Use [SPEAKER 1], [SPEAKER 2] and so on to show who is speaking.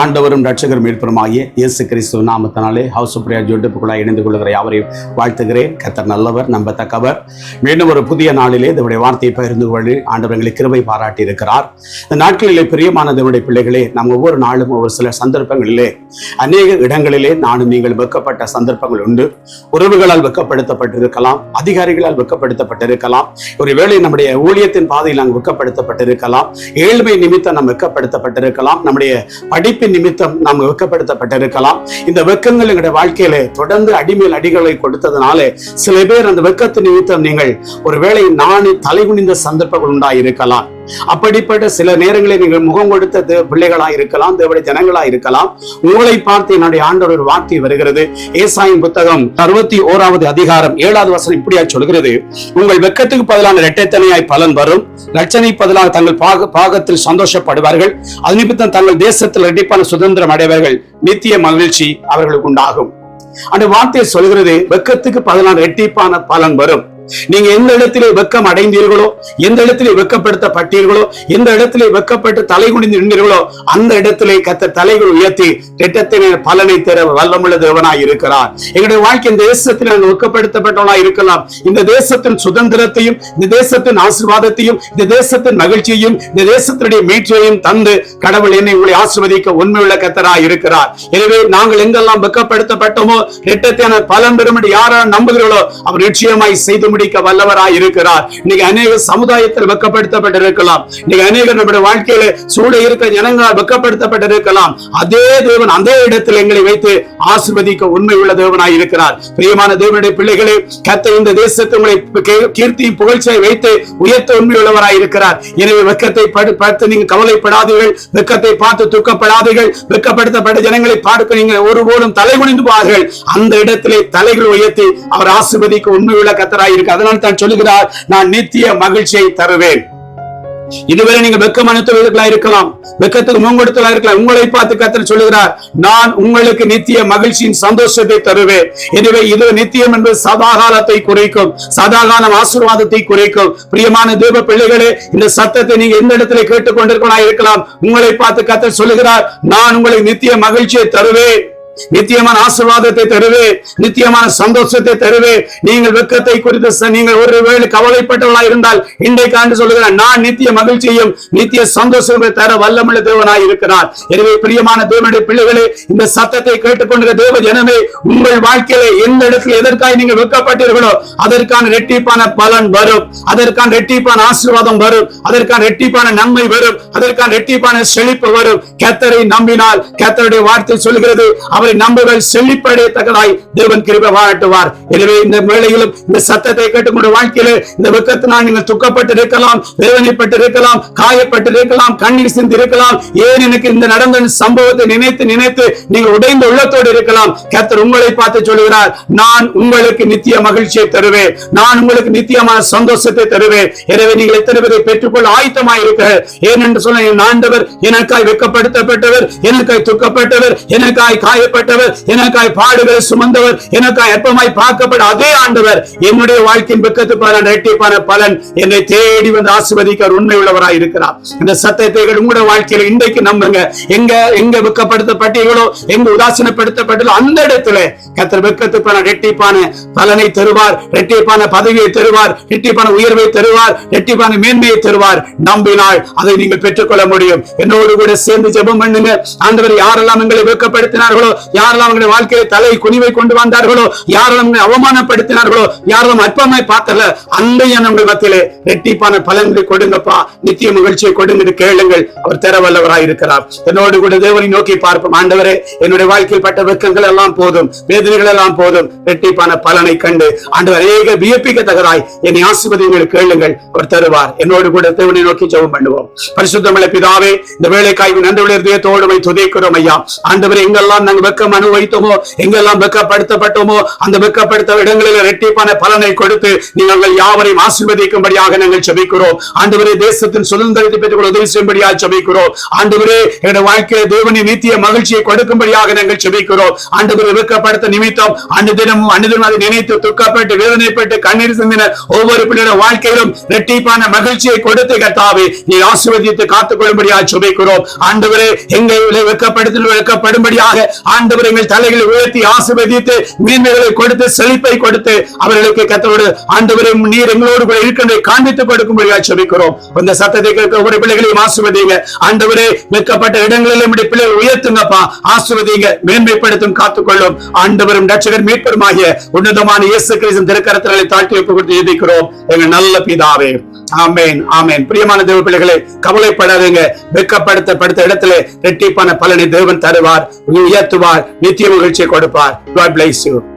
[SPEAKER 1] ஆண்டவரும் ரட்சகரும் மீட்பருமாகிய இயேசு கிறிஸ்துவ நாமத்தினாலே ஹவுஸ் பிரியா ஜோட்டுப்புக்குள்ளாக இணைந்து கொள்கிற யாவரையும் வாழ்த்துகிறேன். கத்தர் நல்லவர் நம்பத்தக்கவர். மீண்டும் ஒரு புதிய நாளிலே இதனுடைய வார்த்தையை பகிர்ந்து கொள்ளி ஆண்டவர்களை கிருபை பாராட்டி இருக்கிறார் இந்த நாட்களிலே பிரியமான தேவனுடைய பிள்ளைகளே நாம் ஒவ்வொரு நாளும் ஒரு சில சந்தர்ப்பங்களிலே அநேக இடங்களிலே நானும் நீங்கள் வெக்கப்பட்ட சந்தர்ப்பங்கள் உண்டு. உறவுகளால் வெக்கப்படுத்தப்பட்டிருக்கலாம் அதிகாரிகளால் வெக்கப்படுத்தப்பட்டிருக்கலாம் ஒருவேளை நம்முடைய ஊழியத்தின் பாதையில் நாம் வெக்கப்படுத்தப்பட்டிருக்கலாம் ஏழ்மை நிமித்தம் நாம் வெக்கப்படுத்தப்பட்டிருக்கலாம் நம்முடைய படிப்பு படிப்பின் நிமித்தம் நாம் வெக்கப்படுத்தப்பட்டிருக்கலாம் இந்த வெக்கங்கள் எங்களுடைய வாழ்க்கையில தொடர்ந்து அடிமேல் அடிகளை கொடுத்ததுனால சில பேர் அந்த வெக்கத்து நிமித்தம் நீங்கள் ஒருவேளை நானே தலைகுனிந்த சந்தர்ப்பங்கள் உண்டாயிருக்கலாம். அப்படிப்பட்ட சில நேரங்களில் நீங்கள் முகம் கொடுத்த தே- பிள்ளைகளா இருக்கலாம் தேவடைய ஜனங்களா இருக்கலாம். உங்களை பார்த்து என்னுடைய ஆண்டவர் ஒரு வார்த்தை வருகிறது. ஏசாயின் புத்தகம் அறுபத்தி ஓராவது அதிகாரம் ஏழாவது வசனம் இப்படியா சொல்கிறது. உங்கள் வெக்கத்துக்கு பதிலான இரட்டைத்தனையாய் பலன் வரும். ரட்சனை பதிலாக தங்கள் பாக பாகத்தில் சந்தோஷப்படுவார்கள். அது நிமித்தம் தங்கள் தேசத்தில் இரட்டிப்பான சுதந்திரம் அடைவார்கள். நித்திய மகிழ்ச்சி அவர்களுக்கு உண்டாகும். அந்த வார்த்தை சொல்கிறது வெக்கத்துக்கு பதிலான இரட்டிப்பான பலன் வரும். நீங்க எந்த இடத்திலே வெக்கம் அடைந்தீர்களோ எந்த இடத்திலே வெக்கப்படுத்தப்பட்டீர்களோ எந்த இடத்திலே வெக்கப்பட்டு தலை குனிந்து நின்றீர்களோ அந்த இடத்திலே கத்த தலைகள் உயர்த்தி திட்டத்தின பலனை தர வல்லமுள்ள தேவனாய் இருக்கிறார். எங்களுடைய வாழ்க்கை இந்த தேசத்தில் நாங்கள் வெக்கப்படுத்தப்பட்டவனாய் இருக்கலாம். இந்த தேசத்தின் சுதந்திரத்தையும் இந்த தேசத்தின் ஆசிர்வாதத்தையும் இந்த தேசத்தின் மகிழ்ச்சியையும் இந்த தேசத்தினுடைய மீட்சியையும் தந்து கடவுள் என்னை உங்களை ஆசிர்வதிக்க உண்மையுள்ள கத்தராய் இருக்கிறார். எனவே நாங்கள் எங்கெல்லாம் வெக்கப்படுத்தப்பட்டோமோ திட்டத்தின பலன் பெறும்படி என்று நம்புகிறீர்களோ அவர் நிச்சயமாய் செய்து முடிக்க வல்லவராய் இருக்கிறார். இன்னைக்கு அநேக சமுதாயத்தில் வெக்கப்படுத்தப்பட்டிருக்கலாம். இன்னைக்கு அநேக நம்முடைய வாழ்க்கையில சூழ இருக்க ஜனங்களால் வெக்கப்படுத்தப்பட்டிருக்கலாம். அதே தேவன் அதே இடத்தில் எங்களை வைத்து ஆசிர்வதிக்க உண்மை உள்ள தேவனாய் இருக்கிறார். பிரியமான தேவனுடைய பிள்ளைகளே கத்த இந்த தேசத்தை உங்களை கீர்த்தி புகழ்ச்சியை வைத்து உயர்த்த உண்மை உள்ளவராய் இருக்கிறார். எனவே வெக்கத்தை படு- பார்த்து நீங்க கவலைப்படாதீர்கள். வெக்கத்தை பார்த்து துக்கப்படாதீர்கள். வெக்கப்படுத்தப்பட்ட ஜனங்களை பார்க்க நீங்க ஒருபோதும் தலைகுனிந்து பார்கள் அந்த இடத்திலே தலைகள் உயர்த்தி அவர் ஆசிர்வதிக்க உண்மை உள்ள கத்தராய் இருக்கு அதனால் தான் சொல்லுகிறார் நான் நித்திய மகிழ்ச்சியை தருவேன். இதுவரை நீங்க வெக்கம் அனுத்தவர்களா இருக்கலாம் வெக்கத்துக்கு முன்கொடுத்தலா இருக்கலாம். உங்களை பார்த்து கத்தர் சொல்லுகிறார் நான் உங்களுக்கு நித்திய மகிழ்ச்சியின் சந்தோஷத்தை தருவேன். எனவே இது நித்தியம் என்பது சதாகாலத்தை குறைக்கும் சதாகாலம் ஆசீர்வாதத்தை குறைக்கும். பிரியமான தேவ பிள்ளைகளே இந்த சத்தத்தை நீங்க எந்த இடத்துல கேட்டுக்கொண்டிருக்கலாம் இருக்கலாம் உங்களை பார்த்து கத்தர் சொல்லுகிறார் நான் உங்களுக்கு நித்திய மகிழ்ச்சியை தருவேன். நித்தியமான ஆசீர்வாதத்தை தருவே நித்தியமான சந்தோஷத்தை தருவே. நீங்கள் வெக்கத்தை குறித்து நீங்கள் ஒருவேளை கவலைப்பட்டவர்களாய் இருந்தால் இன்றைக்கு ஆண்டு சொல்லுகிறேன் நான் நித்திய மகிழ்ச்சியும் நித்திய சந்தோஷத்தை தர வல்லமுள்ள தேவனாய் இருக்கிறார். எனவே பிரியமான தேவனுடைய பிள்ளைகளே இந்த சத்தத்தை கேட்டுக்கொண்டிருக்கிற தேவ ஜனமே உங்கள் வாழ்க்கையில எந்த இடத்துல எதற்காக நீங்கள் வெக்கப்பட்டீர்களோ அதற்கான ரெட்டிப்பான பலன் வரும். அதற்கான ரெட்டிப்பான ஆசீர்வாதம் வரும். அதற்கான ரெட்டிப்பான நன்மை வரும். அதற்கான ரெட்டிப்பான செழிப்பு வரும். கத்தரை நம்பினால் கத்தருடைய வார்த்தை சொல்கிறது அவர் அவரை நம்புகள் செழிப்படையத்தக்கதாய் தேவன் கிருபை பாராட்டுவார் எனவே இந்த வேளையிலும் இந்த சத்தத்தை கேட்டுக்கொண்ட வாழ்க்கையில இந்த வெக்கத்தினால் நீங்கள் துக்கப்பட்டு இருக்கலாம் வேதனைப்பட்டு இருக்கலாம் காயப்பட்டு இருக்கலாம் கண்ணீர் சிந்து இருக்கலாம் ஏன் எனக்கு இந்த நடந்த சம்பவத்தை நினைத்து நினைத்து நீங்கள் உடைந்த உள்ளத்தோடு இருக்கலாம். கத்தர் உங்களை பார்த்து சொல்கிறார் நான் உங்களுக்கு நித்திய மகிழ்ச்சியை தருவேன். நான் உங்களுக்கு நித்தியமான சந்தோஷத்தை தருவேன். எனவே நீங்கள் எத்தனை பேரை பெற்றுக்கொள்ள ஆயத்தமாக இருக்க. ஏனென்று சொன்ன என் ஆண்டவர் எனக்காய் வெக்கப்படுத்தப்பட்டவர் எனக்காய் துக்கப்பட்டவர் எனக்காய் காயப்பட்டவர் எனக்காய் பாடுகளை சுமந்தவர் எனக்காய் அற்பமாய் பார்க்கப்பட்ட அதே ஆண்டவர். என்னுடைய வாழ்க்கையின் வெக்கத்து பலன் இரட்டிப்பான பலன் என்னை தேடி வந்து ஆசிர்வதிக்க உண்மை உள்ளவராய் இருக்கிறார். இந்த சத்தத்தை உங்களுடைய வாழ்க்கையில இன்றைக்கு நம்புங்க. எங்க எங்க வெக்கப்படுத்தப்பட்டீர்களோ எங்க உதாசீனப்படுத்தப்பட்டோ அந்த இடத்துல கத்தர் வெக்கத்து பலன் இரட்டிப்பான பலனை தருவார் இரட்டிப்பான பதவியை தருவார் இரட்டிப்பான உயர்வை தருவார் இரட்டிப்பான மேன்மையை தருவார். நம்பினால் அதை நீங்கள் பெற்றுக்கொள்ள முடியும். என்னோடு கூட சேர்ந்து ஜெபம் பண்ணுங்க. ஆண்டவர் யாரெல்லாம் எங்களை வெட்கப்படுத்தினார்களோ யாரெல்லாம் அவங்களுடைய வாழ்க்கையை தலை குனிவை கொண்டு வந்தார்களோ யாரெல்லாம் அவமானப்படுத்தினார்களோ யாரெல்லாம் அற்பமாய் பார்த்தல அந்த நம்முடைய மத்தியிலே ரெட்டிப்பான பலன்களை கொடுங்கப்பா. நித்திய மகிழ்ச்சியை கொடுங்க கேளுங்கள். அவர் தரவல்லவராய் இருக்கிறார். என்னோடு கூட தேவனை நோக்கி பார்ப்போம். ஆண்டவரே என்னுடைய வாழ்க்கையில் பட்ட வெக்கங்கள் எல்லாம் போதும் வேதனைகள் எல்லாம் போதும். ரெட்டிப்பான பலனை கண்டு ஆண்டவர் அநேக வியப்பிக்கத்தகராய் என்னை ஆசிர்வதிங்களை கேளுங்கள். அவர் தருவார். என்னோடு கூட தேவனை நோக்கி ஜெபம் பண்ணுவோம். பரிசுத்தமிழ பிதாவே இந்த வேலைக்காய்வு நன்றி இதயத்தோடு துதைக்கிறோம் ஐயா. ஆண்டவர் எங்கெல்லாம் நாங்கள் வெக்கம் அனுபவித்தோமோ எங்கெல்லாம் வெக்கப்படுத்தப்பட்டோமோ? அந்த வெக்கப்படுத்த இடங்களில் இரட்டிப்பான பலனை கொடுத்து நீங்கள் யாவரையும் ஆசிர்வதிக்கும்படியாக நாங்கள் ஜெபிக்கிறோம். ஆண்டவரே தேசத்தின் சுதந்திரத்தை பெற்றுக் கொள்ள உதவி செய்யும்படியாக ஜெபிக்கிறோம். ஆண்டவரே என்னுடைய வாழ்க்கையில தேவனின் நித்திய மகிழ்ச்சியை கொடுக்கும்படியாக நாங்கள் ஜெபிக்கிறோம். ஆண்டவரை வெக்கப்படுத்த நிமித்தம் அன்று தினமும் அன்று தினம் அதை நினைத்து துக்கப்பட்டு வேதனைப்பட்டு கண்ணீர் சிந்தின ஒவ்வொரு பிள்ளையோட வாழ்க்கையிலும் இரட்டிப்பான மகிழ்ச்சியை கொடுத்து கத்தாவே நீ ஆசிர்வதித்து காத்துக் கொள்ளும்படியாக ஜெபிக்கிறோம். ஆண்டவரே எங்களை வெக்கப்படுத்தி வெக்கப்படும்படியாக ஆண்டவர் எங்கள் தலைகளை உயர்த்தி ஆசிர்வதித்து மீன்மைகளை கொடுத்து செழிப்பை கொடுத்து அவர்களுக்கு கத்தோடு ஆண்டவரே நீர் எங்களோடு கூட இருக்கின்ற காண்பித்துக் கொடுக்கும்படியாக சொல்லிக்கிறோம் இந்த சத்தத்தை கேட்க ஒவ்வொரு பிள்ளைகளையும் ஆசிர்வதிங்க ஆண்டவரே வெட்கப்பட்ட இடங்களிலும் நம்முடைய பிள்ளைகள் உயர்த்துங்கப்பா. ஆசிர்வதிங்க மேன்மைப்படுத்தும் காத்துக்கொள்ளும். ஆண்டவரும் ரட்சகர் மீட்பருமாகிய உன்னதமான இயேசு கிரிசன் திருக்கரத்திலே தாழ்த்தி வைப்பு கொடுத்து எதிர்க்கிறோம் எங்கள் நல்ல பிதாவே ஆமேன் ஆமேன். பிரியமான தேவ பிள்ளைகளே கவலைப்படாதீங்க. வெக்கப்படுத்தப்படுத்த இடத்துல ரெட்டிப்பான பலனை தேவன் தருவார். உயர்த்துவார். நித்திய மகிழ்ச்சியை கொடுப்பார். God